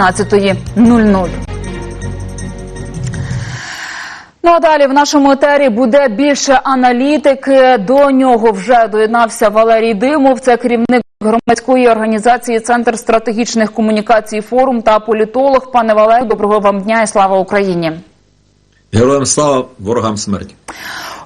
17.00. Ну а далі в нашому етері буде більше аналітики. До нього вже доєднався Валерій Димов. Це керівник громадської організації Центр стратегічних комунікацій форум та політолог. Пане Валерію, доброго вам дня і слава Україні. Героям слава ворогам смерті.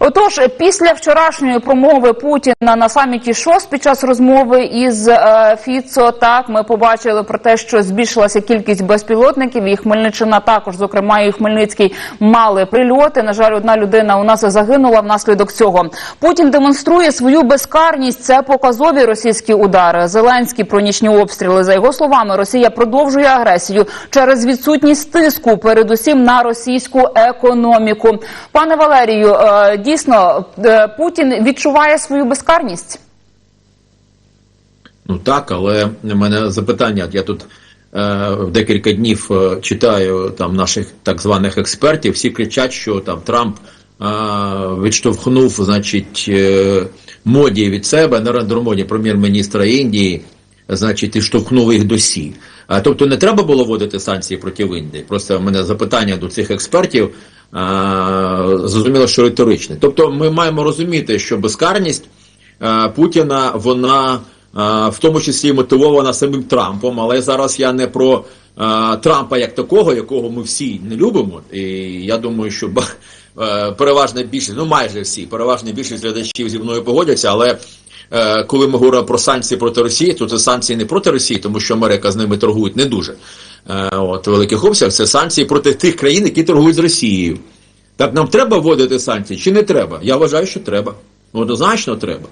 Отож, після вчорашньої промови Путіна на саміті ШОС під час розмови із е, Фіцо, так ми побачили про те, що збільшилася кількість безпілотників. І Хмельниччина також, зокрема, і Хмельницький мали прильоти. На жаль, одна людина у нас загинула внаслідок цього. Путін демонструє свою безкарність. Це показові російські удари. Зеленський про нічні обстріли. За його словами, Росія продовжує агресію через відсутність тиску, передусім на російську економіку. Пане Валерію, е, дійсно е, Путін відчуває свою безкарність. Ну так, але в мене запитання. Я тут е, декілька днів е, читаю там наших так званих експертів. Всі кричать, що там Трамп е, відштовхнув, значить, е, моді від себе, Нарендра Моді, прем'єр-міністра Індії, значить, і штовхнув їх до Сі. А, тобто не треба було вводити санкції проти Індії. Просто в мене запитання до цих експертів. Зрозуміло, що риторичне. Тобто, ми маємо розуміти, що безкарність Путіна вона в тому числі мотивована самим Трампом. Але зараз я не про Трампа як такого, якого ми всі не любимо. І я думаю, що е, переважна більшість, ну майже всі, переважна більшість глядачів зі мною погодяться, але. е, Коли ми говоримо про санкції проти Росії, то це санкції не проти Росії, тому що Америка з ними торгує не дуже. Е, От великих обсягах це санкції проти тих країн, які торгують з Росією. Так нам треба вводити санкції чи не треба? Я вважаю, що треба. Однозначно треба.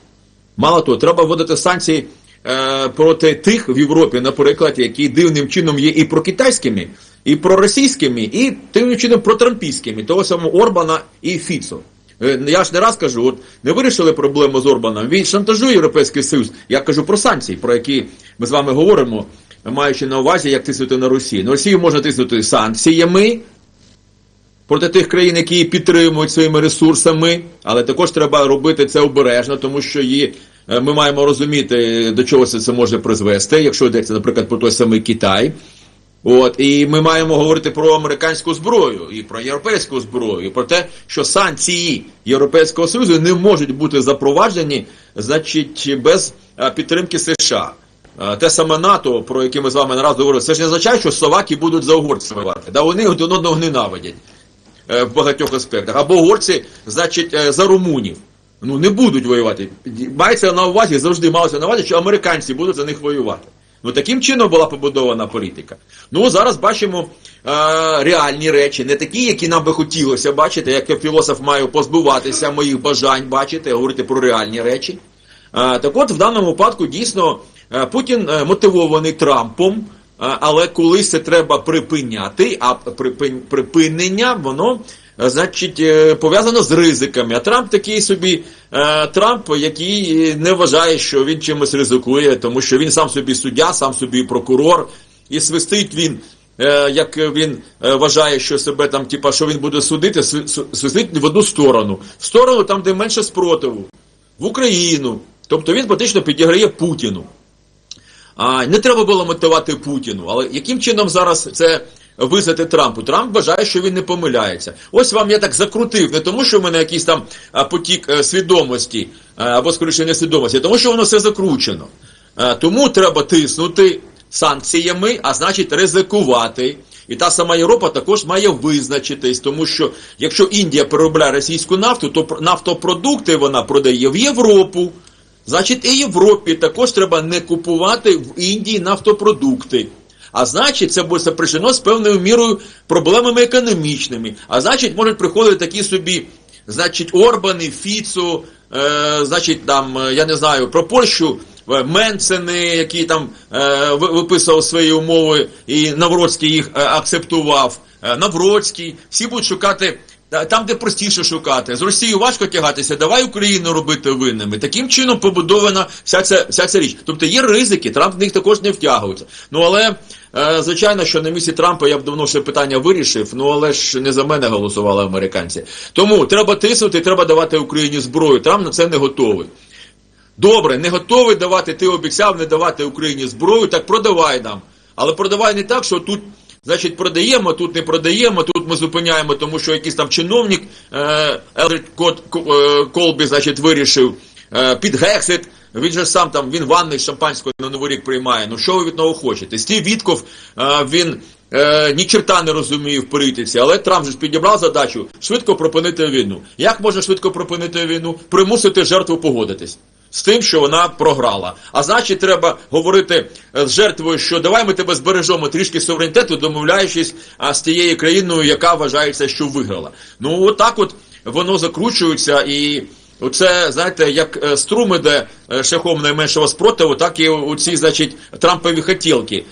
Мало того, треба вводити санкції е, проти тих в Європі, наприклад, які дивним чином є і прокитайськими, і проросійськими, і дивним чином протрампійськими, того самого Орбана і Фіцо. Е, Я ж не раз кажу, от не вирішили проблему з Орбаном. Він шантажує Європейський Союз. Я кажу про санкції, про які ми з вами говоримо, маючи на увазі, як тиснути на Росію. На Росію можна тиснути санкціями, проти тих країн, які її підтримують своїми ресурсами, але також треба робити це обережно, тому що її, е, ми маємо розуміти, до чого це, це може призвести, якщо йдеться, наприклад, про той самий Китай. От, і ми маємо говорити про американську зброю і про європейську зброю, і про те, що санкції Європейського Союзу не можуть бути запроваджені, значить, без підтримки США. А, Те саме НАТО, про яке ми з вами не раз говорили, це ж не означає, що словаки будуть за угорців воювати. Да, вони один одного ненавидять е, в багатьох аспектах. Або угорці, значить, е, за румунів. Ну не будуть воювати. Мається на увазі, завжди малося на увазі, що американці будуть за них воювати. Ну таким чином була побудована політика. Ну зараз бачимо е, реальні речі, не такі, які нам би хотілося бачити. Як я філософ маю позбуватися моїх бажань бачити, говорити про реальні речі. Е, так от в даному випадку дійсно е, Путін е, мотивований Трампом. Е, Але колись це треба припиняти, а припин- припинення воно е, значить е, пов'язано з ризиками. А Трамп такий собі е, Трамп, який е, не вважає, що він чимось ризикує, тому що він сам собі суддя, сам собі прокурор, і свистить він. е, Як він е, вважає, що себе там, типа, що він буде судити, сви- свистить в одну сторону, в сторону там, де менше спротиву, в Україну. Тобто він фактично підіграє Путіну. А, не треба було мотивувати Путіну. Але яким чином зараз це визнати Трампу? Трамп вважає, що він не помиляється. Ось вам я так закрутив, не тому, що в мене якийсь там потік е, свідомості, або скоріше не свідомості, а тому, що воно все закручено. Тому треба тиснути санкціями, а значить ризикувати. І та сама Європа також має визначитись, тому що якщо Індія переробляє російську нафту, то пр- нафтопродукти вона продає в Європу. Значить, і Європі також треба не купувати в Індії нафтопродукти. А значить, це буде сопряжено з певною мірою проблемами економічними. А значить, можуть приходити такі собі, значить, Орбани, Фіцу, е, значить, там, е, я не знаю, про Польщу. е, Менцени, які там е, ви- виписував свої умови, і Навроцький їх е, акцептував. Навроцький, всі будуть шукати Там, де простіше шукати. З Росією важко тягатися, давай Україну робити винними. Таким чином побудована вся ця, вся ця річ. Тобто є ризики, Трамп в них також не втягується. Ну але, е, звичайно, що на місці Трампа я б давно ще питання вирішив, ну але ж не за мене голосували американці. Тому треба тиснути, треба давати Україні зброю. Трамп на це не готовий. Добре, не готовий давати, ти обіцяв не давати Україні зброю, так продавай нам. Але продавай не так, що тут. Значить, продаємо, тут не продаємо, тут ми зупиняємо, тому що якийсь там чиновник е, Елрід Кот е, Колбі, значить, вирішив е, під гексит. Він же сам там, він ванни з шампанського на Новий рік приймає. Ну що ви від нього хочете? Стів Вітков, е, він е, ні черта не розуміє в політиці, але Трамп же ж підібрав задачу швидко припинити війну. Як можна швидко припинити війну? Примусити жертву погодитись. З тим, що вона програла. А значить, треба говорити е, з жертвою, що давай ми тебе збережемо трішки суверенітету, домовляючись з тією країною, яка вважається, що виграла. Ну, отак от воно закручується і. Оце, знаєте, як е, струм іде е, шляхом найменшого спротиву, так і у ці, значить, Трампові хотілки.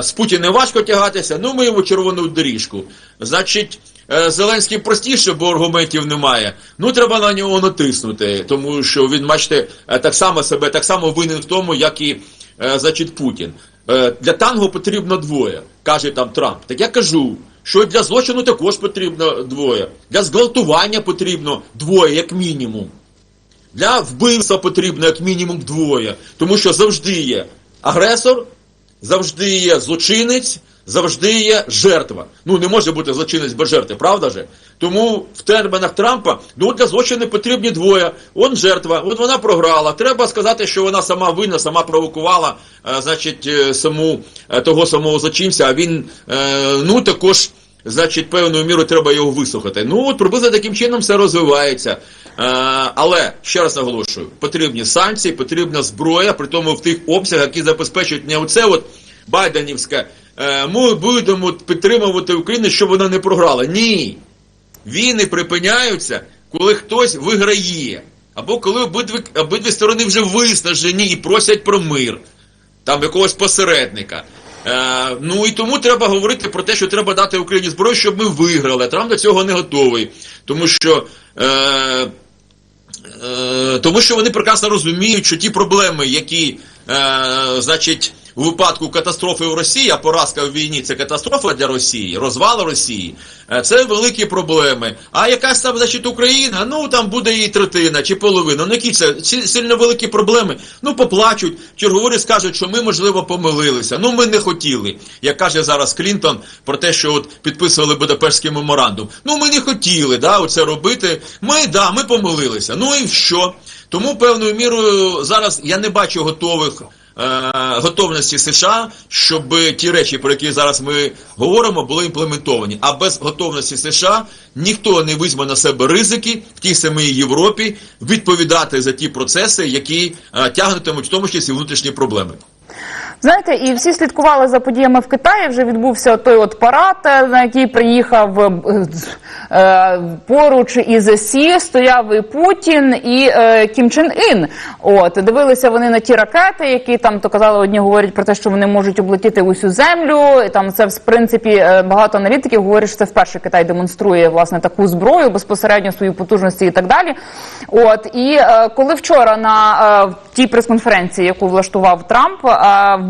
З Путіним важко тягатися, ну ми йому червону доріжку. Значить, Зеленський простіше, бо аргументів немає. Ну треба на нього натиснути, тому що він, бачите, е, так само себе, так само винен в тому, як і е, значить, Путін. Е, Для танго потрібно двоє, каже там Трамп. Так я кажу, що для злочину також потрібно двоє. Для зґвалтування потрібно двоє, як мінімум. Для вбивства потрібно як мінімум двоє. Тому що завжди є агресор, завжди є злочинець, завжди є жертва. Ну не може бути злочинець без жертви, правда же? Тому в термінах Трампа ну для злочину потрібні двоє. Он жертва, от вона програла. Треба сказати, що вона сама винна, сама провокувала, е, значить, е, саму е, того самого злочинця, а він е, ну також. Значить, певною мірою треба його вислухати. Ну, от приблизно таким чином все розвивається. Е, але ще раз наголошую, потрібні санкції, потрібна зброя, при тому в тих обсягах, які забезпечують не оце от Байденівське. Е, ми будемо підтримувати Україну, щоб вона не програла. Ні. Війни припиняються, коли хтось виграє. Або коли обидві, обидві сторони вже виснажені і просять про мир, там якогось посередника. Е, ну і тому треба говорити про те, що треба дати Україні зброю, щоб ми виграли. Трамп до цього не готовий. Тому що. Е, Е, тому що вони прекрасно розуміють, що ті проблеми, які, е, значить, у випадку катастрофи в Росії, а поразка в війні це катастрофа для Росії, розвал Росії, е, це великі проблеми. А якась там, значить, Україна, ну там буде і третина чи половина. Ну які це сильно великі проблеми. Ну поплачуть, чергові скажуть, що ми, можливо, помилилися. Ну ми не хотіли. Як каже зараз Клінтон про те, що от підписували Будапештський меморандум. Ну ми не хотіли да, оце робити. Ми да, ми помилилися. Ну і що? Тому певною мірою зараз я не бачу готових. Е, Готовності США, щоб ті речі, про які зараз ми говоримо, були імплементовані. А без готовності США ніхто не візьме на себе ризики в тій самій Європі відповідати за ті процеси, які е, тягнутимуть в тому числі внутрішні проблеми. Знаєте, і всі слідкували за подіями в Китаї. Вже відбувся той от парад, е, на який приїхав е, е, поруч із Сі, стояв і Путін і е, Кім Чен Ін. От дивилися вони на ті ракети, які там то казали, одні говорять про те, що вони можуть облетіти усю землю. І там це в принципі е, багато аналітиків говорять, що це вперше Китай демонструє власне таку зброю, безпосередньо свої потужності і так далі. От і е, коли вчора на е, тій прес-конференції, яку влаштував Трамп,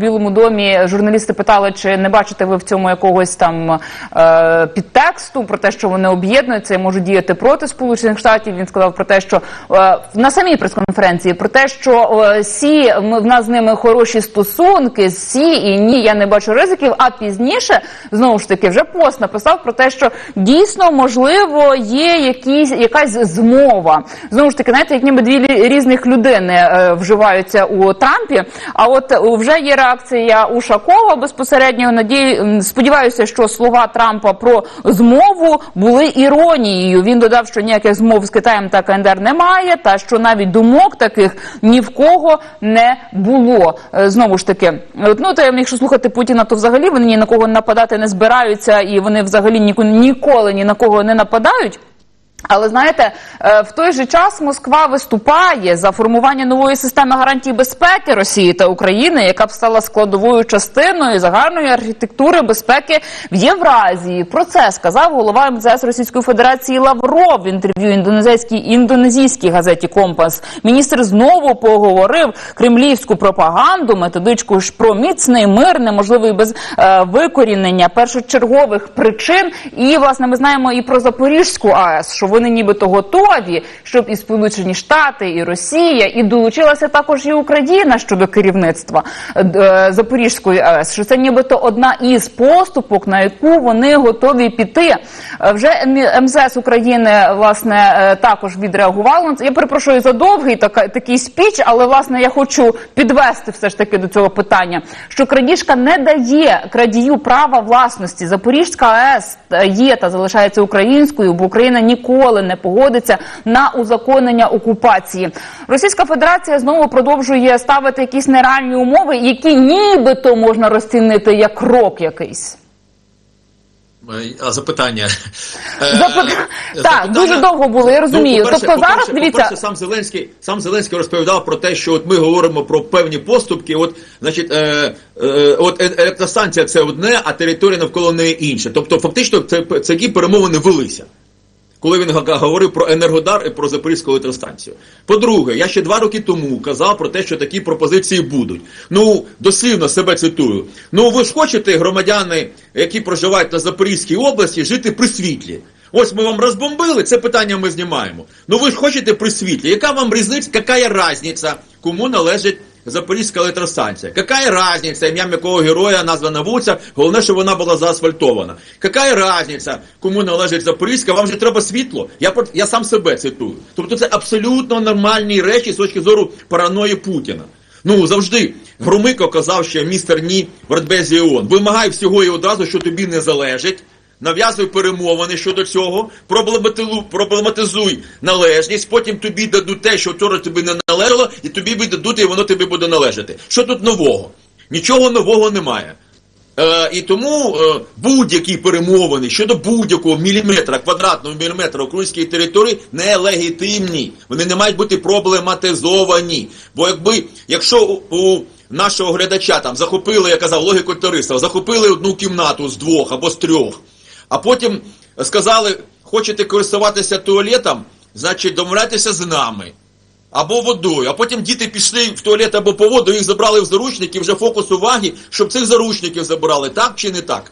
в Білому домі журналісти питали, чи не бачите ви в цьому якогось там е, підтексту про те, що вони об'єднуються і можуть діяти проти Сполучених Штатів. Він сказав про те, що е, на самій прес-конференції про те, що е, сі ми в нас з ними хороші стосунки, сі і ні, я не бачу ризиків. А пізніше знову ж таки вже пост написав про те, що дійсно можливо є якісь якась змова. Знову ж таки, знаєте, як ніби дві різних людини е, вживаються у Трампі. А от е, вже є реакція Ушакова безпосередньо. Надію, сподіваюся, що слова Трампа про змову були іронією. Він додав, що ніяких змов з Китаєм та КНДР немає, та що навіть думок таких ні в кого не було. Е, Знову ж таки, ну то якщо слухати Путіна, то взагалі вони ні на кого нападати не збираються, і вони взагалі ніко- ніколи ні на кого не нападають. Але знаєте, е, в той же час Москва виступає за формування нової системи гарантій безпеки Росії та України, яка б стала складовою частиною загальної архітектури безпеки в Євразії. Про це сказав голова МЗС Російської Федерації Лавров в інтерв'ю індонезійській індонезійській газеті Компас. Міністр знову поговорив кремлівську пропаганду, методичку ж про міцний мир, неможливий без е, викорінення першочергових причин. І власне ми знаємо і про Запорізьку АЕС, що вони нібито готові, щоб і Сполучені Штати, і Росія, і долучилася також і Україна щодо керівництва е, Запорізької АЕС. Що це нібито одна із поступок, на яку вони готові піти. Е, Вже МЗС України власне е, також відреагувало. Я перепрошую за довгий такий спіч, але власне я хочу підвести все ж таки до цього питання, що крадіжка не дає крадію права власності. Запорізька АЕС е, є та залишається українською, бо Україна ніколи не погодиться на узаконення окупації. Російська Федерація знову продовжує ставити якісь нереальні умови, які нібито можна розцінити як крок якийсь. Е, А запитання. Запит- Е, Так, запитання- дуже довго було, я розумію. Ну, тобто зараз дивіться. сам Зеленський, сам Зеленський розповідав про те, що от ми говоримо про певні поступки. От, значить, е, е, от е- електростанція це одне, а територія навколо неї інша. Тобто, фактично, це, це такі перемовини велися. Коли він говорив про Енергодар і про Запорізьку електростанцію. По-друге, я ще два роки тому казав про те, що такі пропозиції будуть. Ну, дослівно себе цитую. Ну, ви ж хочете, громадяни, які проживають на Запорізькій області, жити при світлі. Ось ми вам розбомбили, це питання ми знімаємо. Ну ви ж хочете при світлі. Яка вам різниця, яка є різниця, кому належить Запорізька електростанція. Какая разница, ім'ям якого героя названа вулиця, головне, щоб вона була заасфальтована. Какая разница, кому належить Запорізька, вам же треба світло. Я, я сам себе цитую. Тобто це абсолютно нормальні речі з точки зору параної Путіна. Ну, завжди Громико казав, що містер Ні в Радбезі ООН. Вимагай всього і одразу, що тобі не залежить. Нав'язуй перемовини щодо цього, проблематизуй належність, потім тобі дадуть те, що вчора тобі не належало, і тобі віддадуть, і воно тобі буде належати. Що тут нового? Нічого нового немає. Е, і тому е, будь-які перемовини щодо будь-якого міліметра, квадратного міліметра української території нелегітимні. Вони не мають бути проблематизовані. Бо якби, якщо у, у нашого глядача там захопили, я казав, логіку терористів, захопили одну кімнату з двох або з трьох, а потім сказали, хочете користуватися туалетом, значить домовляйтеся з нами. Або водою, а потім діти пішли в туалет або по воду, їх забрали в заручники, вже фокус уваги, щоб цих заручників забирали, так чи не так?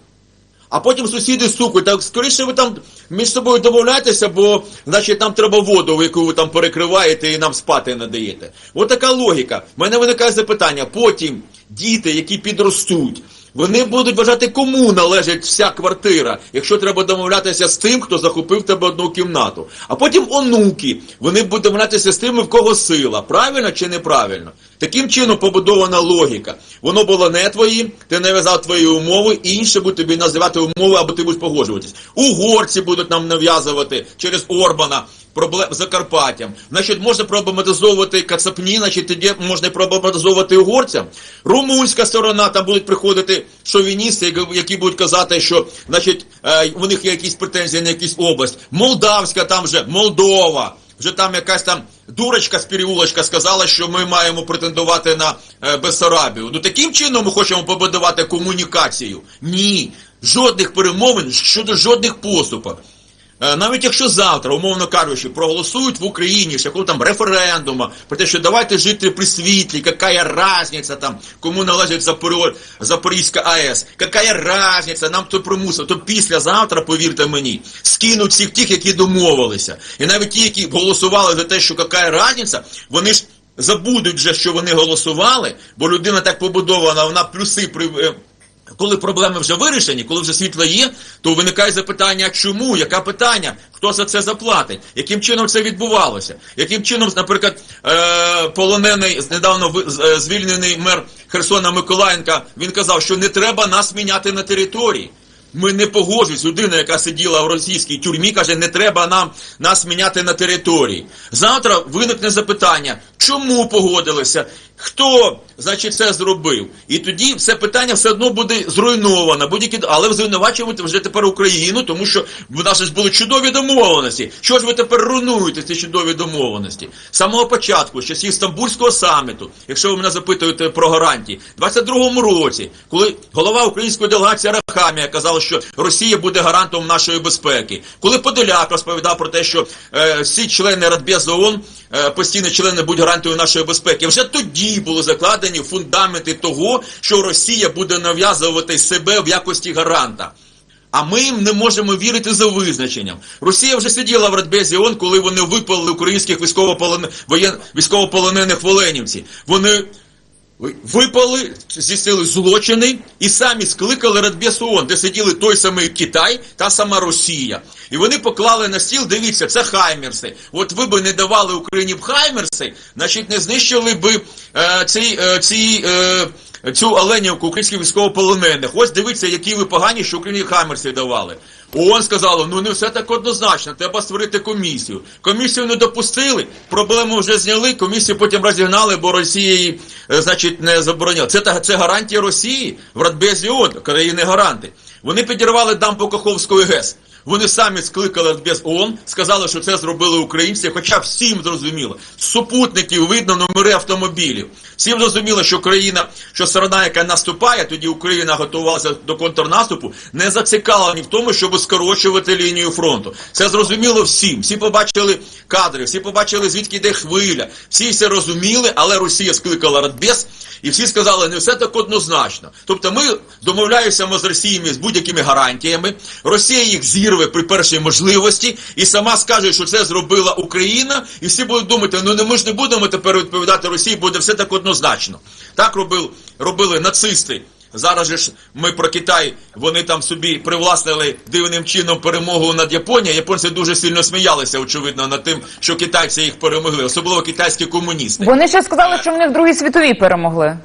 А потім сусіди стукають, так скоріше ви там між собою домовляєтеся, бо значить нам треба воду, яку ви там перекриваєте і нам спати не даєте. От така логіка. У мене виникає запитання. Потім діти, які підростуть, вони будуть вважати, кому належить вся квартира, якщо треба домовлятися з тим, хто захопив тебе одну кімнату. А потім онуки, вони будуть домовлятися з тими, в кого сила. Правильно чи неправильно? Таким чином побудована логіка. Воно було не твоїм, ти нав'язав твої умови, інші будуть тобі називати умови, або ти будеш погоджуватись. Угорці будуть нам нав'язувати через Орбана проблем Закарпаттям. Значить, можна проблематизовувати Кацапні, значить тоді можна проблематизовувати угорцям. Румунська сторона, там будуть приходити шовіністи, які- будуть казати, що значить, е, у них є якісь претензії на якусь область. Молдавська там вже, Молдова. Вже там якась там дурочка з переулочка сказала, що ми маємо претендувати на е, Бессарабію. Ну таким чином ми хочемо побудувати комунікацію. Ні, жодних перемовин щодо жодних поступок. Е, Навіть якщо завтра, умовно кажучи, проголосують в Україні шляхом там референдума про те, що давайте жити при світлі, яка різниця там, кому належить Запорі... Запорізька АЕС, яка різниця, нам то примусив, то післязавтра, повірте мені, скинуть всіх тих, які домовилися. І навіть ті, які голосували за те, що яка різниця, вони ж забудуть вже, що вони голосували, бо людина так побудована, вона плюси при. Коли проблеми вже вирішені, коли вже світло є, то виникає запитання, чому, яке питання, хто за це заплатить, яким чином це відбувалося, яким чином, наприклад, е- полонений недавно е, звільнений мер Херсона Миколаєнка, він казав, що не треба нас міняти на території. Ми не погоджуємось. Людина, яка сиділа в російській тюрмі, каже, не треба нам нас міняти на території. Завтра виникне запитання, чому погодилися, хто, значить, це зробив. І тоді все питання все одно буде зруйновано. Будь-які, але звинувачувати вже тепер Україну, тому що в нас були чудові домовленості. Що ж ви тепер руйнуєте ці чудові домовленості? З самого початку, з часів Стамбульського саміту, якщо ви мене запитуєте про гарантії, в 22-му році, коли голова української делегації Рахамія казала, що Росія буде гарантом нашої безпеки, коли Подоляк розповідав про те, що е, всі члени Радбезу ООН, е, постійні члени будуть гарантою нашої безпеки, вже тоді були закладені фундаменти того, що Росія буде нав'язувати себе в якості гаранта. А ми їм не можемо вірити за визначенням. Росія вже сиділа в Радбезі ООН, коли вони випалили українських військовополонених воєн... військовополонених в Оленівці. Вони випали, здійснили злочини і самі скликали Радбез ООН, де сиділи той самий Китай та сама Росія. І вони поклали на стіл, дивіться, це Хаймерси. От ви би не давали Україні б Хаймерси, значить не знищили би е, ці, е, ці, е, цю Оленівку українських військовополонених. Ось дивіться, які ви погані, що Україні Хаймерси давали. ООН сказало, ну не все так однозначно, треба створити комісію. Комісію не допустили, проблему вже зняли, комісію потім розігнали, бо Росія її, е, значить, не забороняла. Це, це гарантія Росії в Радбезі ООН, країни-гаранти. Вони підірвали дампу Каховської ГЕС. Вони самі скликали Радбез ООН, сказали, що це зробили українці, хоча всім зрозуміло. Супутників видно номери автомобілів. Всім зрозуміло, що країна, що сторона, яка наступає, тоді Україна готувалася до контрнаступу, не зацікавлені в тому, щоб скорочувати лінію фронту. Це зрозуміло всім. Всі побачили кадри, всі побачили, звідки йде хвиля. Всі все розуміли, але Росія скликала Радбез, і всі сказали, не все так однозначно. Тобто ми домовляємося з Росіями з будь-якими гарантіями. Росія їх зірве при першій можливості і сама скаже, що це зробила Україна, і всі будуть думати, ну не ми ж не будемо тепер відповідати Росії, буде все так однозначно. Так робив, робили нацисти. Зараз же ж ми про Китай, вони там собі привласнили дивним чином перемогу над Японією. Японці дуже сильно сміялися, очевидно, над тим, що китайці їх перемогли, особливо китайські комуністи. Вони ще сказали, що вони в Другій світовій перемогли.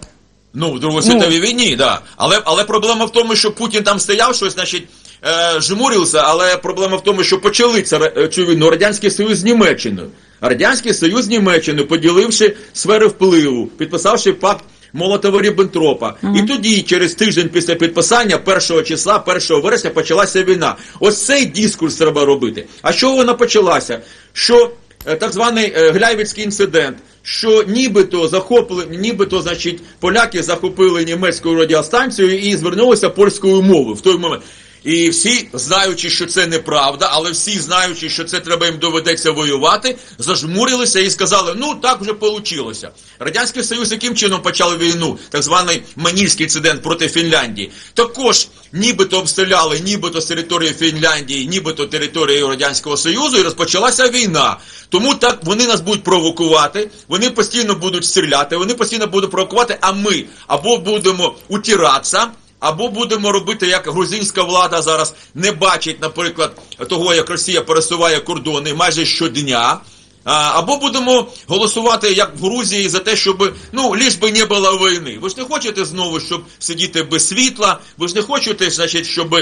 Ну, в Другій світовій війні, да. Але, але проблема в тому, що Путін там стояв, щось, значить, е, жмурився, але проблема в тому, що почали це, е, цю війну Радянський Союз з Німеччиною. Радянський Союз з Німеччиною, поділивши сфери впливу, підписавши пакт Молотова Ріббентропа. І тоді, через тиждень після підписання, 1 числа, 1 вересня, почалася війна. Ось цей дискурс треба робити. А що вона почалася? Що е, так званий Гляйвіцький інцидент, що нібито захопили, нібито, значить, поляки захопили німецьку радіостанцію і звернулися польською мовою в той момент. І всі, знаючи, що це неправда, але всі знаючи, що це треба їм доведеться воювати, зажмурилися і сказали, ну так вже получилося. Радянський Союз яким чином почав війну, так званий Манільський інцидент проти Фінляндії. Також нібито обстріляли, нібито з території Фінляндії, нібито територією Радянського Союзу, і розпочалася війна. Тому так вони нас будуть провокувати, вони постійно будуть стріляти, вони постійно будуть провокувати, а ми або будемо утиратися, або будемо робити, як грузинська влада зараз не бачить, наприклад, того, як Росія пересуває кордони майже щодня. Або будемо голосувати як в Грузії за те, щоб ну ліж би не було війни. Ви ж не хочете знову, щоб сидіти без світла. Ви ж не хочете, значить, щоб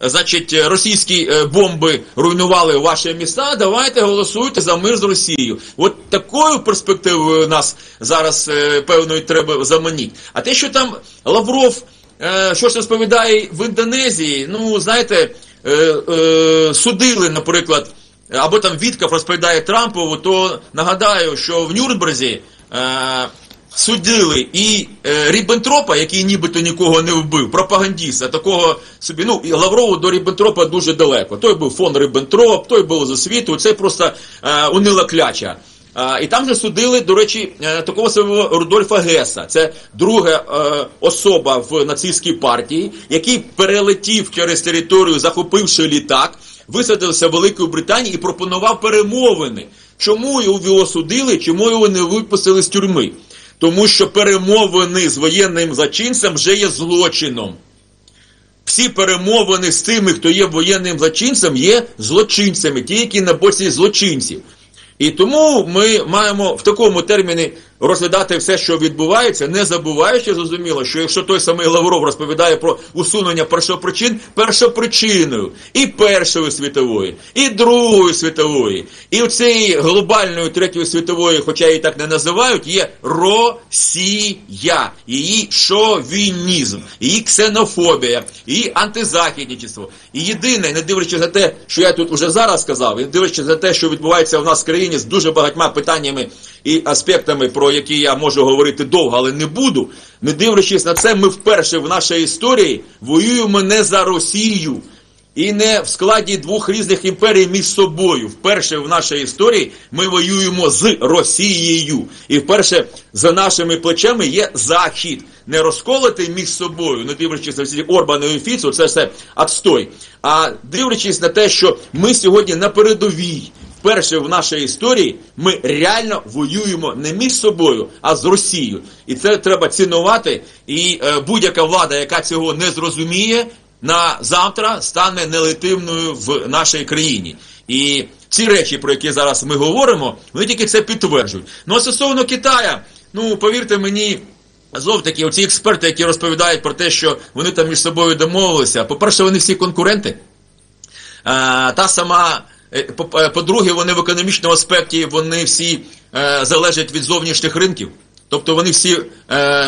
значить, російські е, бомби руйнували ваші міста, давайте голосуйте за мир з Росією. От такою перспективою нас зараз е, певною треба заманіть. А те, що там Лавров е, щось розповідає в Індонезії, ну знаєте, е, е, судили, наприклад, або там Віткав розповідає Трампову, то нагадаю, що в Нюрнберзі е, судили і е, Ріббентропа, який нібито нікого не вбив, пропагандіста, такого собі, ну, і Лаврову до Ріббентропа дуже далеко. Той був фон Ріббентроп, той був з освіту, це просто е, унила кляча. А, і там же судили, до речі, е, такого самого Рудольфа Геса. Це друга е, особа в нацистській партії, який перелетів через територію, захопивши літак, висадився в Великій Британії і пропонував перемовини. Чому його судили, чому його не випустили з тюрми? Тому що перемовини з воєнним зачинцем вже є злочином. Всі перемовини з тими, хто є воєнним злочинцем, є злочинцями, ті, які на боці злочинців. І тому ми маємо в такому терміні розглядати все, що відбувається, не забуваючи, зрозуміло, що якщо той самий Лавров розповідає про усунення першопричин, першопричиною і Першої світової, і Другої світової, і цієї глобальної третьої світової, хоча її так не називають, є Росія, її шовінізм, її ксенофобія, її антизахідничество. І єдине, не дивлячись на те, що я тут уже зараз сказав, і не дивлячись на те, що відбувається в нас в країні з дуже багатьма питаннями і аспектами, про які я можу говорити довго, але не буду. Не дивлячись на це, ми вперше в нашій історії воюємо не за Росію. і не в складі двох різних імперій між собою. Вперше в нашій історії ми воюємо з Росією. І вперше за нашими плечами є Захід. Не розколотий між собою, не дивлячись на всі Орбану і Фіцу, це все отстой. А дивлячись на те, що ми сьогодні на передовій. Вперше в нашій історії ми реально воюємо не між собою, а з Росією. І це треба цінувати. І е, будь-яка влада, яка цього не зрозуміє, на завтра стане нелегітимною в нашій країні. І ці речі, про які зараз ми говоримо, вони тільки це підтверджують. Ну а стосовно Китая, ну повірте мені. Знов таки, оці експерти, які розповідають про те, що вони там між собою домовилися, по-перше, вони всі конкуренти. Е, та сама, по-друге, вони в економічному аспекті вони всі е, залежать від зовнішніх ринків. Тобто вони всі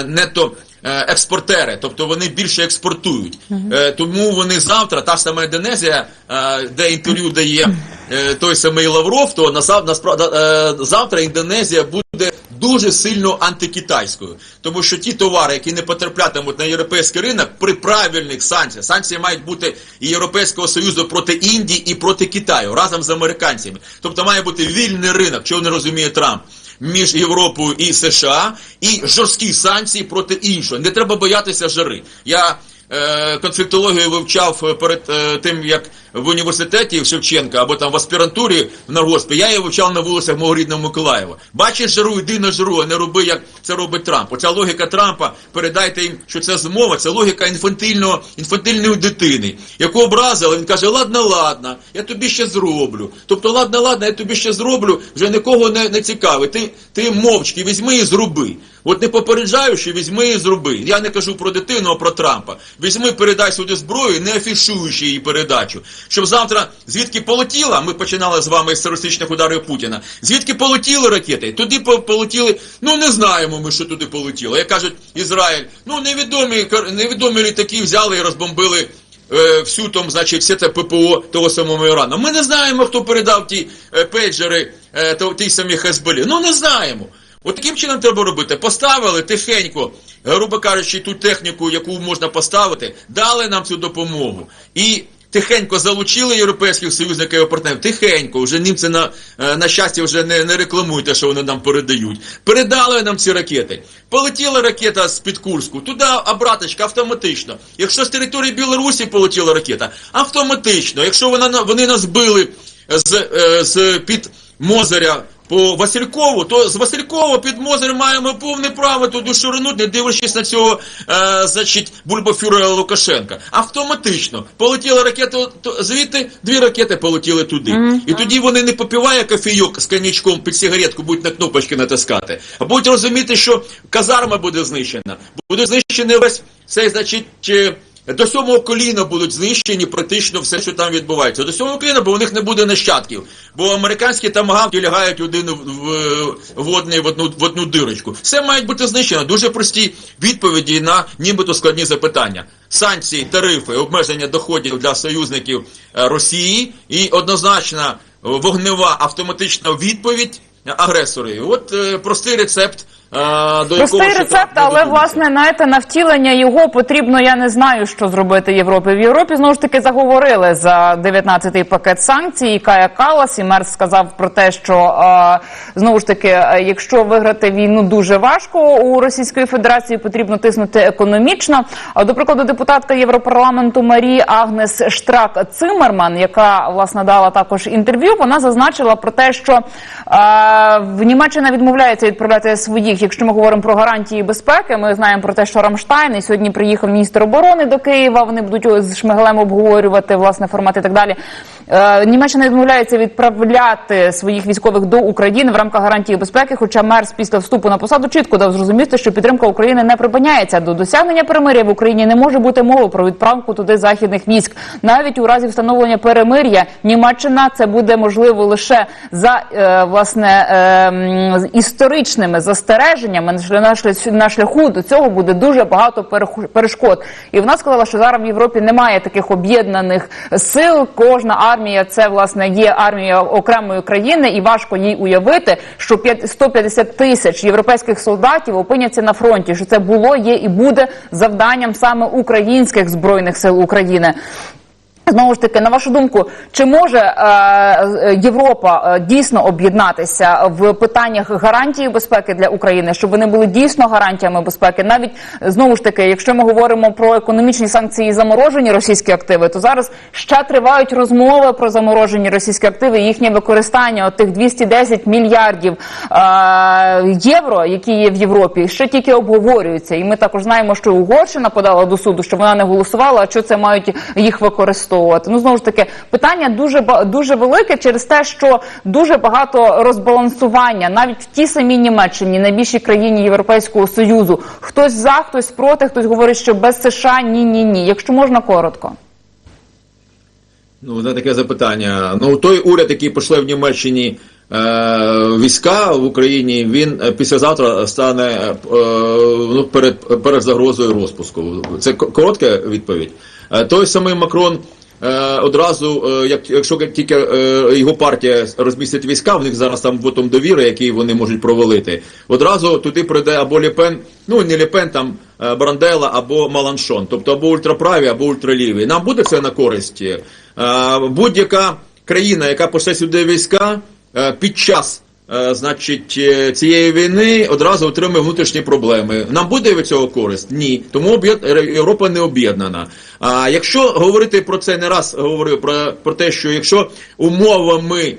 нето е, експортери, тобто вони більше експортують. Е, тому вони завтра, та ж сама Індонезія, е, де інтерв'ю дає е, той самий Лавров, то е, завтра Індонезія буде дуже сильно антикитайською, тому що ті товари, які не потраплятимуть на європейський ринок, при правильних санкціях, санкції мають бути і Європейського Союзу проти Індії і проти Китаю разом з американцями. Тобто має бути вільний ринок, чого не розуміє Трамп. Між Європою і США і жорсткі санкції проти іншого. Не треба боятися жари. Я е, конфліктологію вивчав е, перед е, тим, як в університеті в Шевченка або там в аспірантурі в Наргоспі, я її вивчав на вулицях мого рідного Миколаєва. Бачиш жару, йди на жару, а не роби, як це робить Трамп. Оця логіка Трампа, передайте їм, що це змова, це логіка інфантильного, інфантильної дитини, яку образили, він каже, ладно, ладно, я тобі ще зроблю. Тобто, ладно, ладно, я тобі ще зроблю, вже нікого не, не цікавить. Ти, ти мовчки візьми і зроби. От не попереджаючи, візьми і зроби. Я не кажу про дитину, а про Трампа. Візьми, передай сюди зброю, не афішуючи її передачу. Щоб завтра звідки полетіла, ми починали з вами з терористичних ударів Путіна. Звідки полетіли ракети? Туди полетіли. Ну не знаємо ми, що туди полетіло. Як кажуть, Ізраїль, ну невідомі невідомі літаки взяли і розбомбили. е, Всю там, значить, все це ППО того самого Ірану. Ми не знаємо, хто передав ті е, пейджери е, тій самій Хезболі. Ну не знаємо. От таким чином треба робити. Поставили тихенько, грубо кажучи, ту техніку, яку можна поставити, дали нам цю допомогу. І тихенько залучили європейських союзників і партнерів. Тихенько, вже німці на, е, на щастя вже не, не рекламують що вони нам передають. Передали нам ці ракети. Полетіла ракета з-під Курську, туди обраточка автоматично. Якщо з території Білорусі полетіла ракета, автоматично. Якщо вона, на- вони нас били з, е, з під Мозеря по Василькову, то з Василькова під Мозер маємо повне право туди шурнути, не дивлячись на цього, е, значить, бульбафюрера Лукашенка. Автоматично полетіла ракета, то звідти дві ракети полетіли туди. І тоді вони не попиває кофійок з коньячком під сигаретку, будуть на кнопочки натискати, а будуть розуміти, що казарма буде знищена, буде знищений весь цей, значить. Е, до сьомого коліна будуть знищені практично все, що там відбувається. До сьомого коліна, бо у них не буде нащадків. Бо американські тамагавки лягають один в, в, в, одне- в, одну, в одну дирочку. Все мають бути знищено. Дуже прості відповіді на нібито складні запитання. Санкції, тарифи, обмеження доходів для союзників е, Росії і однозначна вогнева автоматична відповідь агресори. От е, простий рецепт. Е, до Простий якого рецепт, але власне знаєте, на втілення його потрібно. Я не знаю, що зробити Європі. В Європі знову ж таки заговорили за 19-й пакет санкцій. І Кая Калас і Мерс сказав про те, що е, знову ж таки, е, якщо виграти війну дуже важко у Російської Федерації, потрібно тиснути економічно. До прикладу, депутатка Європарламенту Марії Агнес Штрак Цимерман, яка власне дала також інтерв'ю, вона зазначила про те, що в Німеччина відмовляється відправляти своїх, якщо ми говоримо про гарантії безпеки. Ми знаємо про те, що Рамштайн і сьогодні приїхав міністр оборони до Києва. Вони будуть з Шмигалем обговорювати власне формат і так далі. Е, Німеччина відмовляється відправляти своїх військових до України в рамках гарантії безпеки. Хоча Мерс після вступу на посаду чітко дав зрозуміти, що підтримка України не припиняється. До досягнення перемир'я в Україні не може бути мови про відправку туди західних військ. Навіть у разі встановлення перемир'я Німеччина це буде можливо лише за е, власне е, історичними застереженнями. Шляху, на шляху до цього буде дуже багато перешкод. І вона сказала, що зараз в Європі немає таких об'єднаних сил. Кожна армія це власне є армія окремої країни, і важко їй уявити, що п'ят- 150 тисяч європейських солдатів опиняться на фронті. Що це було, є і буде завданням саме українських збройних сил України. Знову ж таки, на вашу думку, чи може е, Європа е, дійсно об'єднатися в питаннях гарантії безпеки для України, щоб вони були дійсно гарантіями безпеки? Навіть знову ж таки, якщо ми говоримо про економічні санкції і заморожені російські активи, то зараз ще тривають розмови про заморожені російські активи, і їхнє використання от тих 210 мільярдів е, євро, які є в Європі, ще тільки обговорюються. І ми також знаємо, що Угорщина подала до суду, що вона не голосувала, а що це мають їх використовувати. Ну знову ж таки, питання дуже дуже велике через те, що дуже багато розбалансування навіть в тій самій Німеччині, найбільшій країні Європейського союзу. Хтось за, хтось проти, хтось говорить, що без США ні, ні, ні. Якщо можна коротко. Ну, це таке запитання. Ну, той уряд, який пошле в Німеччині е, війська в Україні, він післязавтра стане е, ну, перед, перед загрозою розпуску. Це коротка відповідь. Е, той самий Макрон. Е, Одразу, е, як якщо тільки е, його партія розмістить війська, в них зараз там вотом довіри, який вони можуть провалити. Одразу туди прийде або Ліпен, ну не Ліпен, там Брандела або Маланшон, тобто або ультраправі, або ультраліві. Нам буде це на користь. Будь-яка країна, яка пошле сюди війська під час. Е, Значить, е, цієї війни одразу отримує внутрішні проблеми. Нам буде від цього користь? Ні. Тому об'єд- Європа не об'єднана. А якщо говорити про це не раз говорив про, про те, що якщо умовами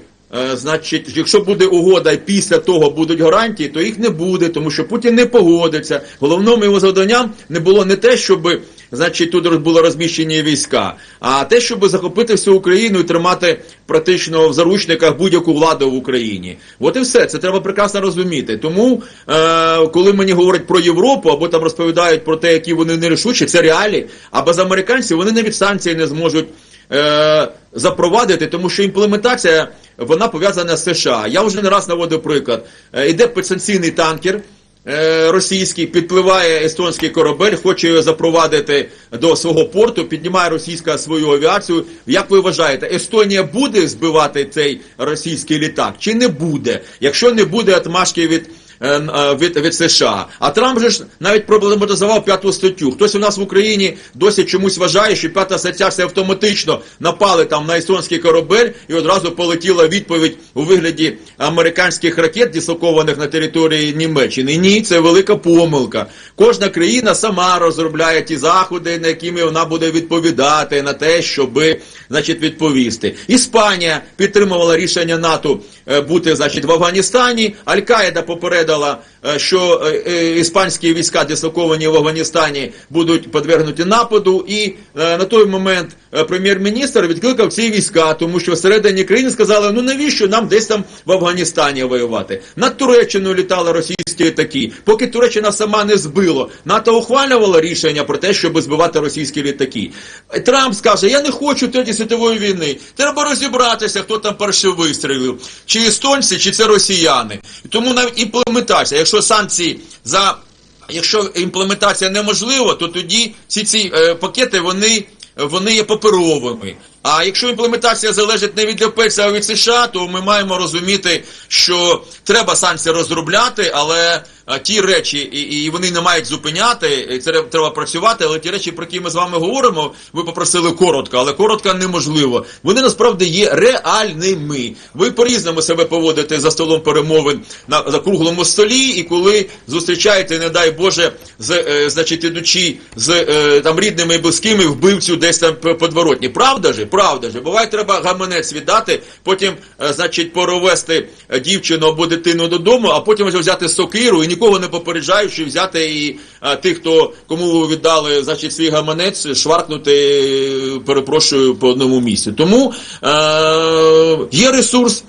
Е, Значить, якщо буде угода і після того будуть гарантії, то їх не буде, тому що Путін не погодиться. Головним його завданням не було не те, щоб значить тут було розміщені війська, а те, щоб захопити всю Україну і тримати практично в заручниках будь-яку владу в Україні. От і все. Це треба прекрасно розуміти. Тому, е, коли мені говорять про Європу або там розповідають про те, які вони нерішучі, це реалії. А без американців вони навіть санкції не зможуть е, запровадити, тому що імплементація вона пов'язана з США. Я вже не раз наводив приклад. Е, іде підсанкційний танкер. Е, Російський підпливає естонський корабель, хоче його запровадити до свого порту, піднімає російська свою авіацію. Як ви вважаєте, Естонія буде збивати цей російський літак чи не буде? Якщо не буде отмашки від від, від США. А Трамп же ж навіть проблематизував п'яту статтю. Хтось у нас в Україні досі чомусь вважає, що п'ята стаття все автоматично напали там на естонський корабель і одразу полетіла відповідь у вигляді американських ракет, дислокованих на території Німеччини. Ні, це велика помилка. Кожна країна сама розробляє ті заходи, на якими вона буде відповідати на те, щоби значить відповісти. Іспанія підтримувала рішення НАТО е, бути значить в Афганістані. Аль-Каїда попередила, е, що е, е, іспанські війська дислоковані в Афганістані будуть подвергнуті нападу. І на той момент прем'єр-міністр відкликав ці війська, тому що всередині країни сказали: ну навіщо нам десь там в Афганістані воювати? Над Туреччиною літали російські літаки. Поки Туреччина сама не збило, НАТО ухвалювало рішення про те, щоб збивати російські літаки. Трамп скаже: Я не хочу третьої світової війни. Треба розібратися, хто там перший вистрілив, чи естонці, чи це росіяни. Тому навіть імплементація, якщо санкції за якщо імплементація неможлива, то тоді всі ці е, пакети вони. Вони є паперовими. А якщо імплементація залежить не від ЄПЦ, а від США, то ми маємо розуміти, що треба санкції розробляти, але ті речі, і, і вони не мають зупиняти, і це треба працювати. Але ті речі, про які ми з вами говоримо, ви попросили коротко, але коротко неможливо. Вони насправді є реальними. Ви по-різному себе поводите за столом перемовин на за круглому столі, і коли зустрічаєте, не дай Боже, з е, значить ідучи з е, там рідними і близькими вбивцю десь там по- подворотні. Правда же? Правда же. Буває, треба гаманець віддати, потім, е, значить, поровести е, дівчину або дитину додому, а потім вже взяти сокиру і нікого не попереджаючи, взяти і а, тих, хто кому ви віддали, значить, свій гаманець, шваркнути, е, перепрошую, по одному місці. Тому е, є ресурс.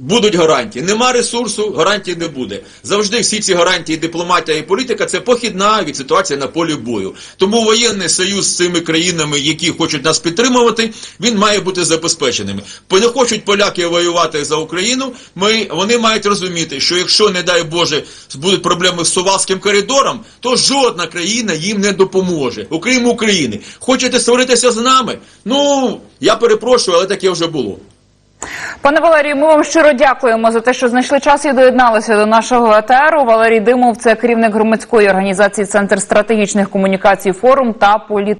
Будуть гарантії. Нема ресурсу, гарантій не буде. Завжди всі ці гарантії, дипломатія і політика це похідна від ситуації на полі бою. Тому воєнний союз з цими країнами, які хочуть нас підтримувати, він має бути забезпеченими. Не хочуть поляки воювати за Україну. Ми вони мають розуміти, що якщо, не дай Боже, будуть проблеми з Сувалським коридором, то жодна країна їм не допоможе. Окрім України. Хочете сваритися з нами? Ну я перепрошую, але таке вже було. Пане Валерію, ми вам щиро дякуємо за те, що знайшли час і доєдналися до нашого етеру. Валерій Димов, це керівник громадської організації Центр стратегічних комунікацій форум та політ.